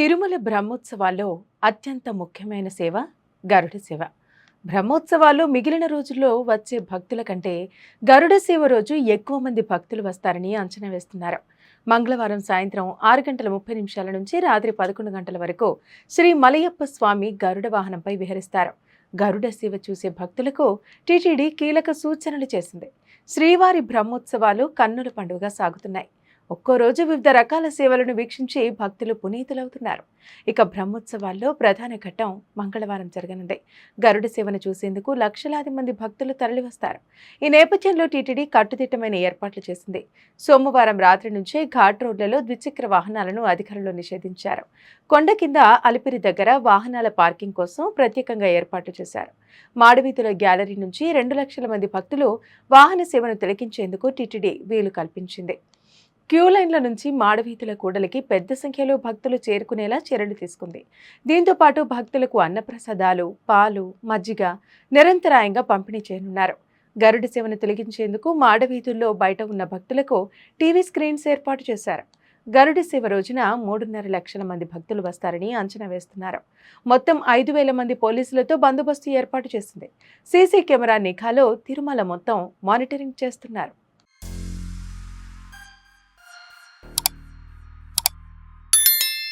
తిరుమల బ్రహ్మోత్సవాల్లో అత్యంత ముఖ్యమైన సేవ గరుడ సేవ. బ్రహ్మోత్సవాలు మిగిలిన రోజుల్లో వచ్చే భక్తుల కంటే గరుడ సేవ రోజు ఎక్కువ మంది భక్తులు వస్తారని అంచనా వేస్తున్నారు. మంగళవారం సాయంత్రం ఆరు గంటల ముప్పై నిమిషాల నుంచి రాత్రి పదకొండు గంటల వరకు శ్రీ మలయప్ప స్వామి గరుడ వాహనంపై విహరిస్తారు. గరుడ సేవ చూసే భక్తులకు టీటీడీ కీలక సూచనలు చేసింది. శ్రీవారి బ్రహ్మోత్సవాలు కన్నుల పండుగ సాగుతున్నాయి. ఒక్కో రోజు వివిధ రకాల సేవలను వీక్షించి భక్తులు పునీతులవుతున్నారు. ఇక బ్రహ్మోత్సవాల్లో ప్రధాన ఘట్టం మంగళవారం జరగనుంది. గరుడ సేవను చూసేందుకు లక్షలాది మంది భక్తులు తరలివస్తారు. ఈ నేపథ్యంలో టీటీడీ కట్టుదిట్టమైన ఏర్పాట్లు చేసింది. సోమవారం రాత్రి నుంచే ఘాట్ రోడ్లలో ద్విచక్ర వాహనాలను అధికారులు నిషేధించారు. కొండ కింద అలిపిరి దగ్గర వాహనాల పార్కింగ్ కోసం ప్రత్యేకంగా ఏర్పాట్లు చేశారు. మాడవీధుల గ్యాలరీ నుంచి రెండు లక్షల మంది భక్తులు వాహన సేవను తిలకించేందుకు టీటీడీ వీలు కల్పించింది. క్యూ లైన్ల నుంచి మాడవీధుల కూడలికి పెద్ద సంఖ్యలో భక్తులు చేరుకునేలా చర్యలు తీసుకుంది. దీంతో పాటు భక్తులకు అన్నప్రసాదాలు పాలు మజ్జిగ నిరంతరాయంగా పంపిణీ చేయనున్నారు. గరుడ సేవను తొలగించేందుకు మాడవీధుల్లో బయట ఉన్న భక్తులకు టీవీ స్క్రీన్స్ ఏర్పాటు చేశారు. గరుడ సేవ రోజున మూడున్నర లక్షల మంది భక్తులు వస్తారని అంచనా వేస్తున్నారు. మొత్తం ఐదు వేల మంది పోలీసులతో బందోబస్తు ఏర్పాటు చేసింది. సీసీ కెమెరా నిఘాలో తిరుమల మొత్తం మానిటరింగ్ చేస్తున్నారు.